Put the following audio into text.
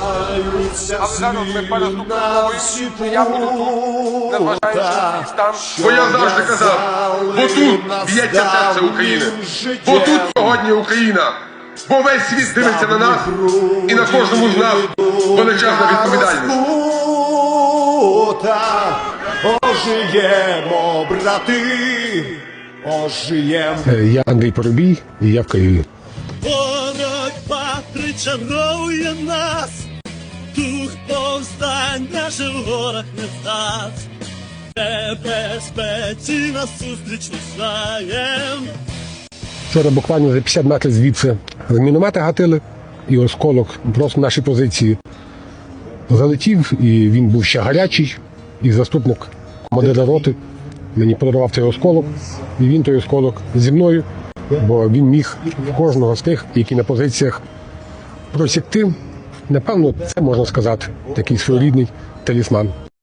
Але зараз ми переступовуємо, я буду тут, незважаючи на свій стан. Бо я завжди казав, бо тут б'ється серце України, бо тут сьогодні Україна, бо весь світ дивиться на нас і на кожному з нас величезна відповідальність. Ожиємо, брати, ожиємо. Е, Я Андрій Поробій, і я в Києві. Боротьба нас, дух повстання же в горах не здасть. Небезпеці нас зустріч вишаєм. Вчора буквально за 50 метрів звідси міномети гатили, і осколок просто в наші позиції залетів, і він був ще гарячий, і заступник командира роти мені подарував цей осколок, і він той осколок зі мною, бо він міг кожного з тих, які на позиціях просікти. Напевно, це можна сказати, такий своєрідний талісман.